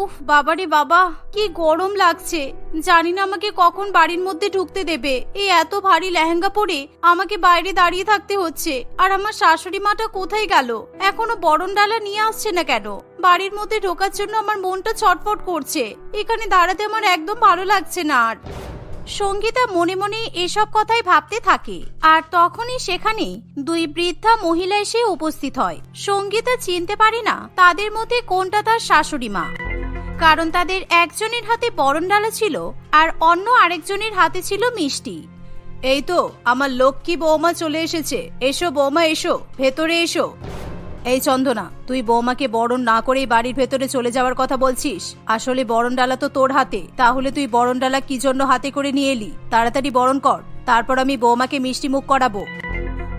উফ, বাবারে বাবা, কি গরম লাগছে। জানি না আমাকে কখন বাড়ির মধ্যে ঢুকতে দেবে। এই এত ভারী লেহেঙ্গা পরে আমাকে বাইরে দাঁড়িয়ে থাকতে হচ্ছে। আর আমার শাশুড়ি মাটা কোথায় গেল? এখনও বরণ ডালা নিয়ে আসছে না কেন? বাড়ির মধ্যে ঢোকার জন্য আমার মনটা ছটফট করছে। এখানে দাঁড়াতে আমার একদম ভালো লাগছে না আর। সঙ্গীতা মনে মনে এসব কথাই ভাবতে থাকে। আর তখনই সেখানে দুই বৃদ্ধা মহিলা এসে উপস্থিত হয়। সঙ্গীতা চিনতে পারে না তাদের মধ্যে কোনটা তার শাশুড়ি মা। কারণ তাদের একজনের হাতে বরণ ডালা ছিল আর অন্য আরেকজনের হাতে ছিল মিষ্টি। এই তো, আমার লক্ষ্মী বৌমা চলে এসেছে। এসো বৌমা, এসো, ভেতরে এসো। এই চন্দনা, তুই বৌমাকে বরণ না করেই বাড়ির ভেতরে চলে যাওয়ার কথা বলছিস? আসলে বরণ ডালা তো তোর হাতে। তাহলে তুই বরণ ডালা কি জন্য হাতে করে নিয়ে এলি? তাড়াতাড়ি বরণ কর। তারপর আমি বৌমাকে মিষ্টি মুখ করাবো।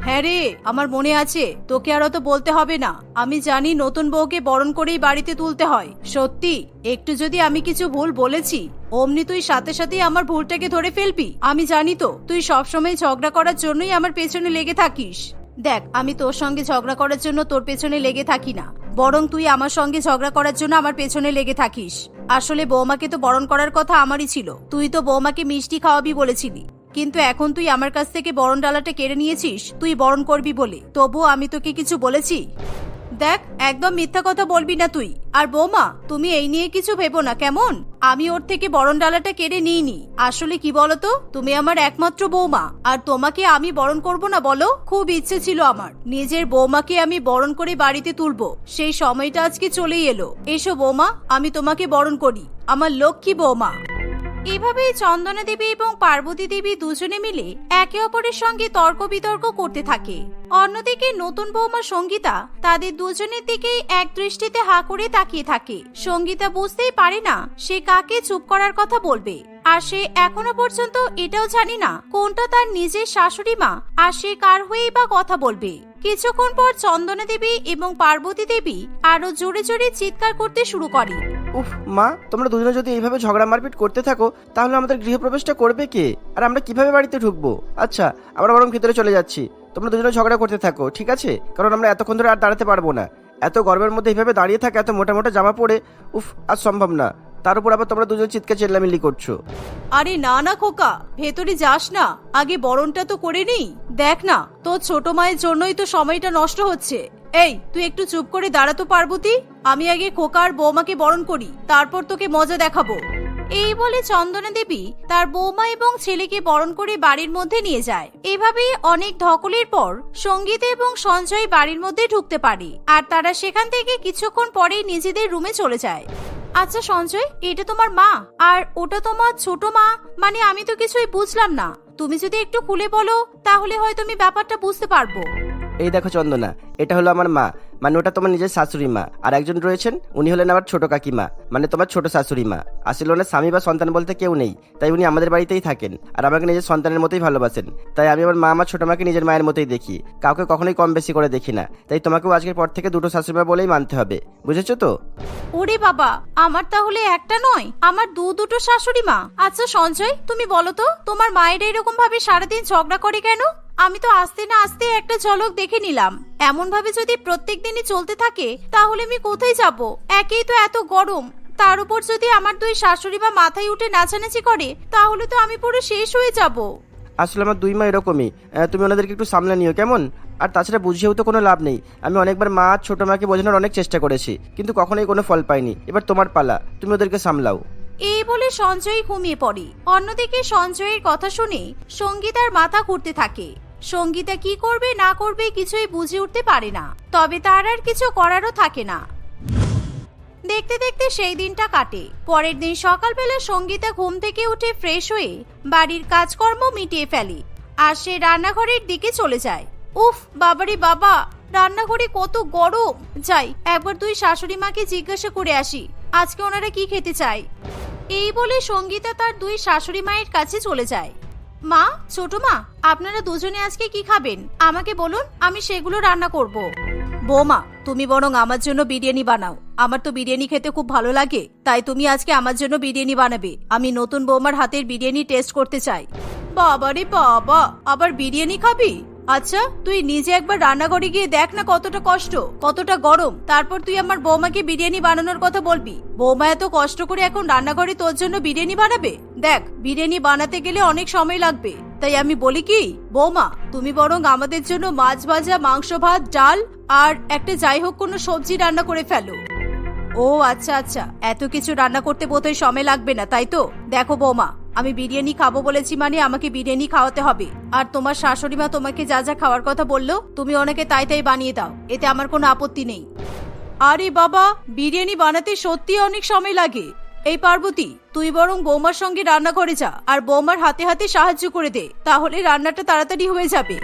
হ্যাঁ রে, আমার মনে আছে। তোকে আর তো বলতে হবে না। আমি জানি নতুন বউকে বরণ করেই বাড়িতে তুলতে হয়। সত্যি, একটু যদি আমি কিছু ভুল বলেছি, অমনি তুই সাথে সাথেই আমার ভুলটাকে ধরে ফেলবি। আমি জানি তো, তুই সবসময় ঝগড়া করার জন্যই আমার পেছনে লেগে থাকিস। দেখ, আমি তোর সঙ্গে ঝগড়া করার জন্য তোর পেছনে লেগে থাকি না। বরং তুই আমার সঙ্গে ঝগড়া করার জন্য আমার পেছনে লেগে থাকিস। আসলে বৌমাকে তো বরণ করার কথা আমারই ছিল। তুই তো বৌমাকে মিষ্টি খাওয়াবি বলেছিলি। কিন্তু এখন তুই আমার কাছ থেকে বরণ ডালাটা কেড়ে নিয়েছিস, তুই বরণ করবি বলে। তবুও আমি তোকে কিছু বলেছি। দেখ, একদম মিথ্যা কথা বলবি না তুই। আর বৌমা, তুমি এই নিয়ে কিছু ভেবো না, কেমন? আমি ওর থেকে বরণ ডালাটা কেড়ে নিইনি। আসলে কি বলতো? তুমি আমার একমাত্র বৌমা। আর তোমাকে আমি বরণ করব না বলো? খুব ইচ্ছে ছিল আমার। নিজের বৌমাকে আমি বরণ করে বাড়িতে তুলবো। সেই সময়টা আজকে চলেই এলো। এসো বৌমা, আমি তোমাকে বরণ করি। আমার লক্ষ্মী বৌমা। এভাবেই চন্দনা দেবী এবং পার্বতী দেবী দুজনে মিলে একে অপরের সঙ্গে তর্ক বিতর্ক করতে থাকে। অন্যদিকে নতুন বৌমা সঙ্গীতা তাদের দুজনের দিকেই এক দৃষ্টিতে হা করে তাকিয়ে থাকে। সঙ্গীতা বুঝতেই পারে না সে কাকে চুপ করার কথা বলবে, আর সে এখনও পর্যন্ত এটাও জানি না কোনটা তার নিজের শাশুড়ি মা, আর সে কার হয়েই বা কথা বলবে। কিছুক্ষণ পর চন্দনা দেবী এবং পার্বতী দেবী আরও জোরে জোরে চিৎকার করতে শুরু করে। উফ, মা, তোমরা দুজনে যদি এইভাবে ঝগড়া মারপিট করতে থাকো, তাহলে আমাদের গৃহপ্রবেশটা করবে কে? আর আমরা কীভাবে বাড়িতে ঢুকবো? আচ্ছা আমরা বরং ভিতরে চলে যাচ্ছি। তোমরা দুজনে ঝগড়া করতে থাকো, ঠিক আছে? কারণ আমরা এতক্ষণ ধরে আর দাঁড়াতে পারব না। এত গর্বের মধ্যে এইভাবে দাঁড়িয়ে থাকে, এত মোটা মোটা জামা পরে, উফ, আর সম্ভব না। তার উপর আবার তোমরা দুজন চিৎকার চেল্লামিল্লি করছ। আরে না না খোকা, ভেতরে যাস না। আগে বরণটা তো করে নেই। দেখ না, তোর ছোট মায়ের জন্যই তো সময়টা নষ্ট হচ্ছে। এই, তুই একটু চুপ করে দাঁড়াতো পার্বতী। আমি আগে খোকা আর বৌমাকে বরণ করি, তারপর তোকে মজা দেখাবো। এই বলে চন্দনা দেবী তার বৌমা এবং ছেলেকে বরণ করে বাড়ির মধ্যে নিয়ে যায়। এভাবেই অনেক ধকলের পর সংগীত এবং সঞ্জয় বাড়ির মধ্যে ঢুকতে পারে আর তারা সেখান থেকে কিছুক্ষণ পরেই নিজেদের রুমে চলে যায়। আচ্ছা সঞ্জয়, এটা তোমার মা আর ওটা তোমার ছোট মা? মানে আমি তো কিছুই বুঝলাম না। তুমি যদি একটু খুলে বলো, তাহলে হয়তো আমি ব্যাপারটা বুঝতে পারব। এই দেখো চন্দনা, এটা হলো আমার মা। মানে ওটা তোমার নিজের শাশুড়ি মা। আর একজন রয়েছেন, উনি হলেন আমার ছোট কাকিমা। মানে তোমার ছোট শাশুড়ি মা। আসলে ওনার স্বামী বা সন্তান বলতে কেউ নেই। তাই উনি আমাদের বাড়িতেই থাকেন। আর আমাকে নিজের সন্তানের মতোই ভালোবাসেন। তাই আমি আমার মা, আমার ছোট মাকে নিজের মায়ের মতোই দেখি। কাউকে কখনোই কম বেশি করে দেখি না। তাই তোমাকেও আজকের পর থেকে দুটো শাশুড়ি মা বলেই মানতে হবে। বুঝেছ তো? ওরে বাবা, আমার তাহলে একটা নয়। আমার দু দুটো শাশুড়ি মা। আচ্ছা সঞ্জয়, তুমি বলো তো, তোমার মায়ের এরকম ভাবে সারাদিন ঝগড়া করে কেন? আমি তো আসতে না আসতে একটা ঝলক দেখে নিলাম। এমন ভাবে যদি প্রত্যেক দিনই চলতে থাকে তাহলে আমি কোথায় যাব? একেই তো এত গরম। তার উপর যদি আমার দুই শাশুড়ি বা মাথায় উঠে নাচানাচি করে তাহলে তো আমি পুরো শেষ হয়ে যাব। আসলে আমার দুই মা এরকমই। তুমি ওনাদেরকে একটু সামলে নিও কেমন? আর তাছাড়া বুঝিয়েও তো কোনো লাভ নেই। আমি অনেকবার মা ছোট মাকে বোঝানোর অনেক চেষ্টা করেছি কিন্তু কখনোই কোনো ফল পাইনি। এবার তোমার পালা তুমি ওদেরকে সামলাও। এই বলে সঞ্জয় ঘুমিয়ে পড়ে। অন্যদিকে সঞ্জয়ের কথা শুনে সঙ্গীতার মাথা ঘুরতে থাকে। সঙ্গীতা কি করবে, না করবে কিছুই বুঝে উঠতে পারে না। তবে তার আর কিছু করারও থাকে না। দেখতে দেখতে সেই দিনটা কাটে। পরের দিন সকালবেলা সঙ্গীতা ঘুম থেকে উঠে ফ্রেশ হয়ে বাড়ির কাজকর্ম মিটিয়ে ফেলে আর সে রান্নাঘরের দিকে চলে যায়। উফ, বাবারে বাবা, রান্নাঘরে কত গরম। যাই, একবার দুই শাশুড়ি মাকে জিজ্ঞাসা করে আসি, আজকে ওনারা কি খেতে চায়? এই বলে সঙ্গীতা তার দুই শাশুড়ি মায়ের কাছে চলে যায়। মা, ছোট মা, আপনারা দুজনে আজকে কি খাবেন? আমাকে বলুন, আমি সেগুলো রান্না করব। বৌমা, তুমি বরং আমার জন্য বিরিয়ানি বানাও। আমার তো বিরিয়ানি খেতে খুব ভালো লাগে, তাই তুমি আজকে আমার জন্য বিরিয়ানি বানাবে। আমি নতুন বৌমার হাতের বিরিয়ানি টেস্ট করতে চাই। বাবা রে বাবা, আবার বিরিয়ানি খাবি? আচ্ছা তুই নিজে একবার রান্নাঘরে গিয়ে দেখ না কতটা কষ্ট, কতটা গরম। তারপর তুই আমার বৌমাকে বিরিয়ানি বানানোর কথা বলবি। বৌমা এত কষ্ট করে এখন রান্নাঘরে তোর জন্য বিরিয়ানি বানাবে? দেখ, বিরিয়ানি বানাতে গেলে অনেক সময় লাগবে। তাই আমি বলি কি, বৌমা, তুমি বরং আমাদের জন্য মাছ ভাজা, মাংস ভাত, ডাল আর একটা যাই হোক কোনো সবজি রান্না করে ফেলো। ও আচ্ছা আচ্ছা এত কিছু রান্না করতে বোধহয় সময় লাগবে না, তাই তো? দেখো বৌমা, আমি বিরিয়ানি খাব বলেছি মানে আমাকে বিরিয়ানি খাওয়াতে হবে। আর তোমার শাশুড়ি মা তোমাকে যা যা খাওয়ার কথা বলল, তুমি ওনাকে তাই তাই বানিয়ে দাও, এতে আমার কোনো আপত্তি নেই। আরে বাবা, বিরিয়ানি বানাতে সত্যি অনেক সময় লাগে। এই পার্বতী, তুই বরং বৌমার সঙ্গে রান্না করে যা, আর বৌমার হাতে হাতে সাহায্য করে দে, তাহলে রান্নাটা তাড়াতাড়ি হয়ে যাবে।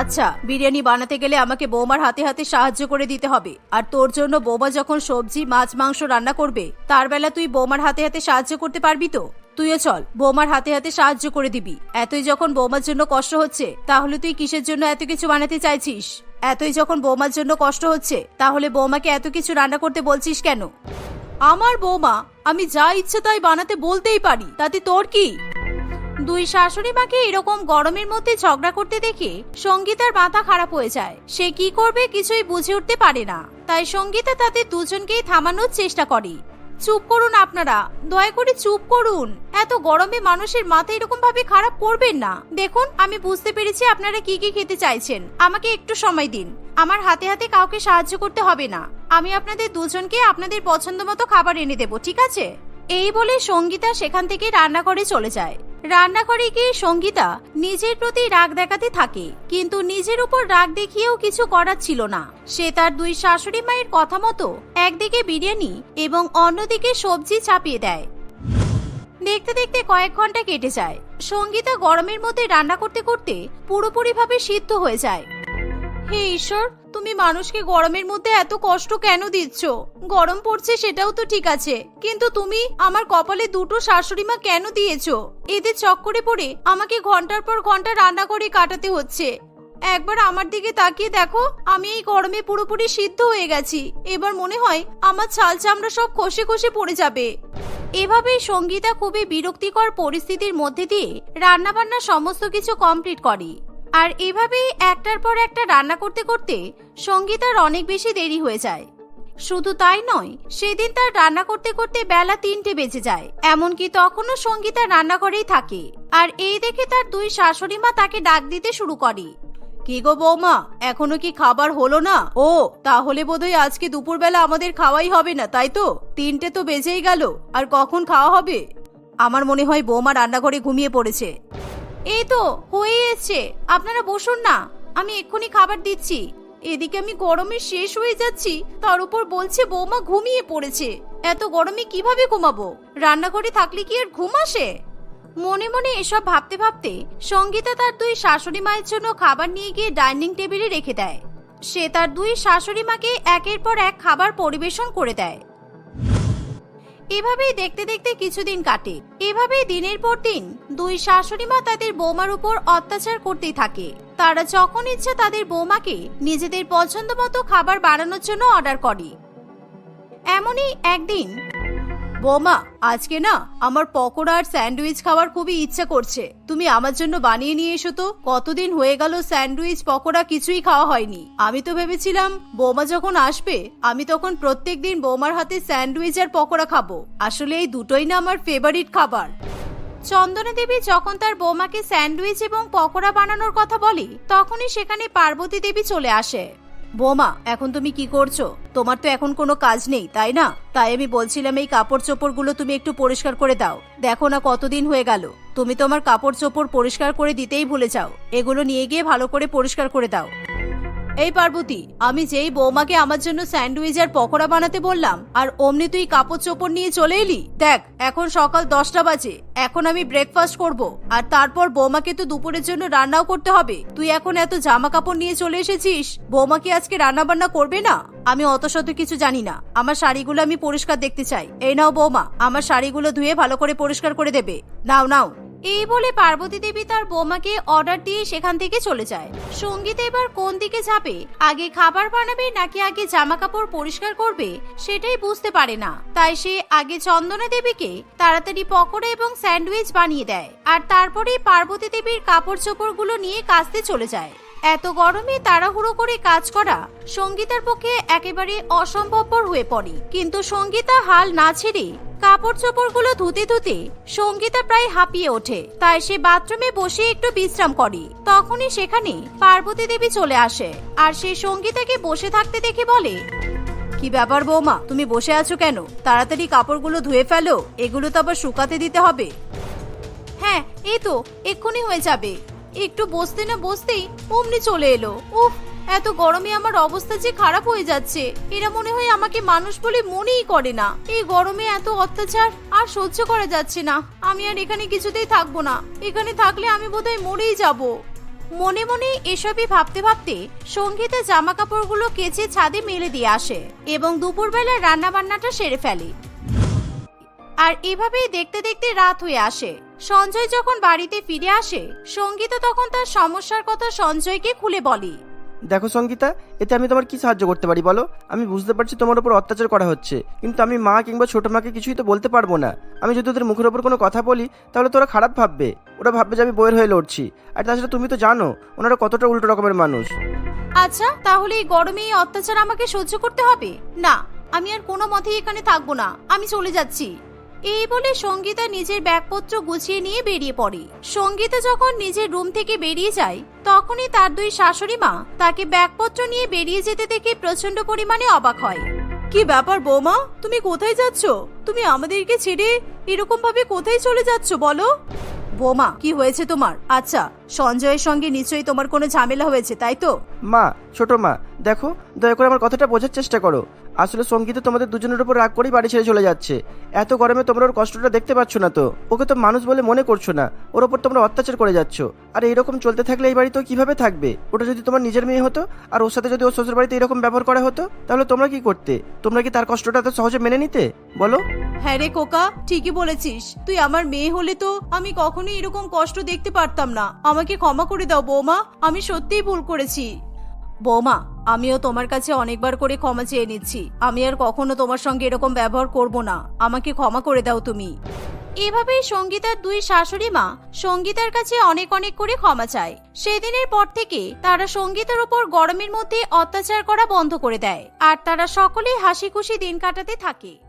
আচ্ছা বিরিয়ানি বানাতে গেলে আমাকে বৌমার হাতে হাতে সাহায্য করে দিতে হবে, আর তোর জন্য বৌমা যখন সবজি, মাছ, মাংস রান্না করবে, তার বেলা তুই বৌমার হাতে হাতে সাহায্য করতে পারবি তো? তুইও চল, বৌমার হাতে হাতে সাহায্য করে দিবি। এতই যখন বৌমার জন্য কষ্ট হচ্ছে, তাহলে তুই কিসের জন্য এত কিছু বানাতে চাইছিস? এতই যখন বৌমার জন্য কষ্ট হচ্ছে, তাহলে বৌমাকে এত কিছু রান্না করতে বলছিস কেন? আমার বৌমা আমি যা ইচ্ছে তাই বানাতে বলতেই পারি। তাতে তোর কি? দুই শাশুড়ি মাকে এরকম গরমের মধ্যে ঝগড়া করতে দেখে সঙ্গীতার মাথা খারাপ হয়ে যায়। সে কি করবে কিছুই বুঝে উঠতে পারে না। তাই সঙ্গীতা তাদের দুজনকেই থামানোর চেষ্টা করে। চুপ করুন আপনারা। দয়া করে চুপ করুন। এত গরমে মানুষের মাথা এরকম ভাবে খারাপ করবেন না। দেখুন, আমি বুঝতে পেরেছি আপনারা কি কি খেতে চাইছেন। আমাকে একটু সময় দিন। আমার হাতে হাতে কাউকে সাহায্য করতে হবে না। আমি আপনাদের দুজনকে আপনাদের পছন্দ মতো খাবার এনে দেবো, ঠিক আছে? এই বলে সঙ্গীতা সেখান থেকে রান্নাঘরে চলে যায়। রান্নাঘরে গিয়ে সঙ্গীতা নিজের প্রতি রাগ দেখাতে থাকে, কিন্তু নিজের উপর রাগ দেখিয়েও কিছু করার ছিল না। সে তার দুই শাশুড়ি মায়ের কথা মতো একদিকে বিরিয়ানি এবং অন্যদিকে সবজি চাপিয়ে দেয়। দেখতে দেখতে কয়েক ঘণ্টা কেটে যায়। সঙ্গীতা গরমের মধ্যে রান্না করতে করতে পুরোপুরিভাবে সিদ্ধ হয়ে যায়। হে ঈশ্বর, তুমি মানুষকে গরমের মধ্যে এত কষ্ট কেন দিচ্ছ? গরম পড়ছে সেটাও তো ঠিক আছে। কিন্তু তুমি আমার কপালে দুটো শাশুড়ি মা কেন দিয়েছ? এদের চক্করে পড়ে আমাকে ঘণ্টার পর ঘণ্টা রান্না করে কাটাতে হচ্ছে। একবার আমার দিকে তাকিয়ে দেখো, আমি এই গরমে পুরোপুরি সিদ্ধ হয়ে গেছি। এবার মনে হয় আমার ছাল চামড়া সব খসে খসে পড়ে যাবে। এভাবেই সঙ্গীতা খুবই বিরক্তিকর পরিস্থিতির মধ্যে দিয়ে রান্নাবান্না সমস্ত কিছু কমপ্লিট করে। আর এভাবেই একটার পর একটা রান্না করতে করতে সঙ্গীতার অনেক বেশি দেরি হয়ে যায়। শুধু তাই নয়, সেদিন তার রান্না করতে করতে বেলা তিনটে বেজে যায়। এমনকি তখনও সঙ্গীতা রান্নাঘরেই থাকে। আর এই দেখে তার দুই শাশুড়ি মা তাকে ডাক দিতে শুরু করে। কি গো বৌমা, এখনও কি খাবার হলো না? ও, তাহলে বোধহয় আজকে দুপুরবেলা আমাদের খাওয়াই হবে না, তাই তো? তিনটে তো বেজেই গেল, আর কখন খাওয়া হবে? আমার মনে হয় বৌমা রান্নাঘরে ঘুমিয়ে পড়েছে। এই তো, হয়ে এসছে আপনারা বসুন না। আমি এক্ষুনি খাবার দিচ্ছি। এদিকে আমি গরমে শেষ হয়ে যাচ্ছি, তার উপর বলছে বৌমা ঘুমিয়ে পড়েছে। এত গরমে কীভাবে ঘুমাবো? রান্নাঘরে থাকলে কি আর ঘুম আসে? মনে মনে এসব ভাবতে ভাবতে সঙ্গীতা তার দুই শাশুড়ি মায়ের জন্য খাবার নিয়ে গিয়ে ডাইনিং টেবিলে রেখে দেয়। সে তার দুই শাশুড়ি মাকে একের পর এক খাবার পরিবেশন করে দেয়। এভাবেই দেখতে দেখতে কিছুদিন কাটে। এভাবেই দিনের পর দিন দুই শাশুড়ি মা তাদের বৌমার উপর অত্যাচার করতেই থাকে। তারা যখন ইচ্ছা তাদের বৌমাকে নিজেদের পছন্দ মতো খাবার বানানোর জন্য অর্ডার করে। এমনই একদিন বৌমা, আজকে না আমার পকোড়া আর স্যান্ডউইচ খাওয়ার খুবই ইচ্ছা করছে। তুমি আমার জন্য বানিয়ে নিয়ে এসো তো। কতদিন হয়ে গেল স্যান্ডউইচ, পকোড়া কিছুই খাওয়া হয়নি। আমি তো ভেবেছিলাম, বৌমা যখন আসবে, আমি তখন প্রত্যেক দিন বৌমার হাতে স্যান্ডউইচ আর পকোড়া খাব। আসলে এই দুটোই না আমার ফেভারিট খাবার। চন্দনা দেবী যখন তার বৌমাকে স্যান্ডউইচ এবং পকোড়া বানানোর কথা বলে, তখনই সেখানে পার্বতী দেবী চলে আসে। বৌমা, এখন তুমি কি করছ? তোমার তো এখন কোনো কাজ নেই, তাই না? তাই আমি বলছিলাম এই কাপড় চোপড়গুলো তুমি একটু পরিষ্কার করে দাও। দেখো না কতদিন হয়ে গেল। তুমি তোমার কাপড় চোপড় পরিষ্কার করে দিতেই ভুলে যাও। এগুলো নিয়ে গিয়ে ভালো করে পরিষ্কার করে দাও। এই পার্বতী, আমি যেই বৌমাকে আমার জন্য স্যান্ডউইচ আর পকোড়া বানাতে বললাম, আর অমনি তুই কাপড় চোপড় নিয়ে চলে এলি? দেখ, এখন সকাল দশটা বাজে, এখন আমি ব্রেকফাস্ট করব, আর তারপর বৌমাকে তো দুপুরের জন্য রান্নাও করতে হবে। তুই এখন এত জামা কাপড় নিয়ে চলে এসেছিস, বৌমা কি আজকে রান্না বান্না করবে না? আমি অত শত কিছু জানি না, আমার শাড়িগুলো আমি পরিষ্কার দেখতে চাই। এই নাও বৌমা, আমার শাড়িগুলো ধুয়ে ভালো করে পরিষ্কার করে দেবে। নাও নাও। এই বলে পার্বতী দেবী তার বৌমাকে অর্ডার দিয়ে সেখান থেকে চলে যায়। সংগীত এবার কোন দিকে যাবে, আগে খাবার বানাবে নাকি আগে জামা কাপড় পরিষ্কার করবে, সেটাই বুঝতে পারে না। তাই সে আগে চন্দনা দেবীকে তাড়াতাড়ি পকোড়া এবং স্যান্ডউইচ বানিয়ে দেয় আর তারপরেই পার্বতী দেবীর কাপড় চোপড়গুলো নিয়ে কাচতে চলে যায়। এত গরমে তাড়াহুড়ো করে কাজ করা সঙ্গীতার পক্ষে একেবারে অসম্ভবপর হয়ে পড়ে। কিন্তু সঙ্গীতা হাল না ছেড়ে কাপড় চোপড়গুলো ধুতে ধুতে সঙ্গীতা প্রায় হাঁপিয়ে ওঠে। তাই সে বাথরুমে বসে একটু বিশ্রাম করে। তখনই সেখানে পার্বতী দেবী চলে আসে আর সে সঙ্গীতাকে বসে থাকতে দেখে বলে, কি ব্যাপার বৌমা, তুমি বসে আছো কেন? তাড়াতাড়ি কাপড়গুলো ধুয়ে ফেলো, এগুলো তো আবার শুকাতে দিতে হবে। হ্যাঁ এই তো, এক্ষুনি হয়ে যাবে। একটু বসতে না বসতেই অমনি চলে এলো। উফ এত গরমে আমার অবস্থা যে খারাপ হয়ে যাচ্ছে। এরা মনে হয় আমাকে মানুষ বলে মনেই করে না। এই গরমে এত অত্যাচার আর সহ্য করা যাচ্ছে না। আমি আর এখানে কিছুতেই থাকব না। এখানে থাকলে আমি বোধহয় মরেই যাব। মনে মনে এসবই ভাবতে ভাবতে সঙ্গীতা জামা কাপড়গুলো কেচে ছাদে মেলে দিয়ে আসে এবং দুপুরবেলা রান্না বান্নাটা সেরে ফেলে। আর এভাবেই দেখতে দেখতে রাত হয়ে আসে। সঞ্জয় যখন বাড়িতে ফিরে আসে, সঙ্গীতা তখন তার সমস্যার কথা সঞ্জয়কে খুলে বলে। দেখো সঙ্গীতা, এতে আমি তোমার কি সাহায্য করতে পারি বলো? আমি বুঝতে পারছি তোমার উপর অত্যাচার করা হচ্ছে, কিন্তু আমি মা কিংবা ছোট মাকে কিছুই তো বলতে পারব না। আমি যদি ওদের মুখের ওপর কোনো কথা বলি, তাহলে তোরা খারাপ ভাববে। ওরা ভাববে যে আমি বইয়ের হয়ে লড়ছি। আর তাছাড়া তুমি তো জানো, ওনারা কতটা উল্টো রকমের মানুষ। আচ্ছা তাহলে এই গরমে এই অত্যাচার আমাকে সহ্য করতে হবে? না, আমি আর কোনো মতেই এখানে থাকব না। আমি চলে যাচ্ছি। এই বলে সঙ্গীতা নিজের ব্যাগপত্র গুছিয়ে নিয়ে বেরিয়ে পড়ে। সঙ্গীতা যখন নিজের রুম থেকে বেরিয়ে যায় তখনই তার দুই শাশুড়ি মা তাকে ব্যাগপত্র নিয়ে বেরিয়ে যেতে দেখে প্রচণ্ড পরিমাণে অবাক হয়। কি ব্যাপার বৌমা? তুমি কোথায় যাচ্ছ? তুমি আমাদেরকে ছেড়ে এরকম ভাবে কোথায় চলে যাচ্ছ বলো? বৌমা কি হয়েছে তোমার? আচ্ছা সঞ্জয়ের সঙ্গে নিশ্চয়ই তোমার কোনো ঝামেলা হয়েছে তাই তো? মা ছোট মা দেখো দয়া করে আমার কথাটা বোঝার চেষ্টা করো। আসলে সংগীত তোমাদের দুজনের উপর রাগ করেই বাড়ি ছেড়ে চলে যাচ্ছে। এত গরমে তোমরা ওর কষ্টটা দেখতে পাচ্ছ না তো। ওকে তো মানুষ বলে মনে করছ না। ওর ওপর তোমরা অত্যাচার করে যাচ্ছ। আর এরকম চলতে থাকলে এই বাড়িতে কীভাবে থাকবে? ওটা যদি তোমার নিজের মেয়ে হতো, আর ওর সাথে যদি ওর শ্বশুর বাড়িতে এরকম ব্যবহার করা হতো, তাহলে তোমরা কি করতে? তোমরা কি তার কষ্টটা এত সহজে মেনে নিতে? বলো। হ্যাঁ রে কোকা, ঠিকই বলেছিস। তুই আমার মেয়ে হলে তো আমি কখনোই এরকম কষ্ট দেখতে পারতাম না। আমাকে ক্ষমা করে দাও বৌমা, আমি সত্যিই ভুল করেছি। বৌমা, আমিও তোমার কাছে অনেকবার করে ক্ষমা চেয়ে নিচ্ছি। আমি আর কখনো তোমার সঙ্গে এরকম ব্যবহার করব না। আমাকে ক্ষমা করে দাও তুমি। এভাবেই সঙ্গীতার দুই শাশুড়ি মা সঙ্গীতার কাছে অনেক অনেক করে ক্ষমা চায়। সেদিনের পর থেকে তারা সঙ্গীতের উপর গরমের মধ্যে অত্যাচার করা বন্ধ করে দেয়। আর তারা সকলেই হাসি খুশি দিন কাটাতে থাকে।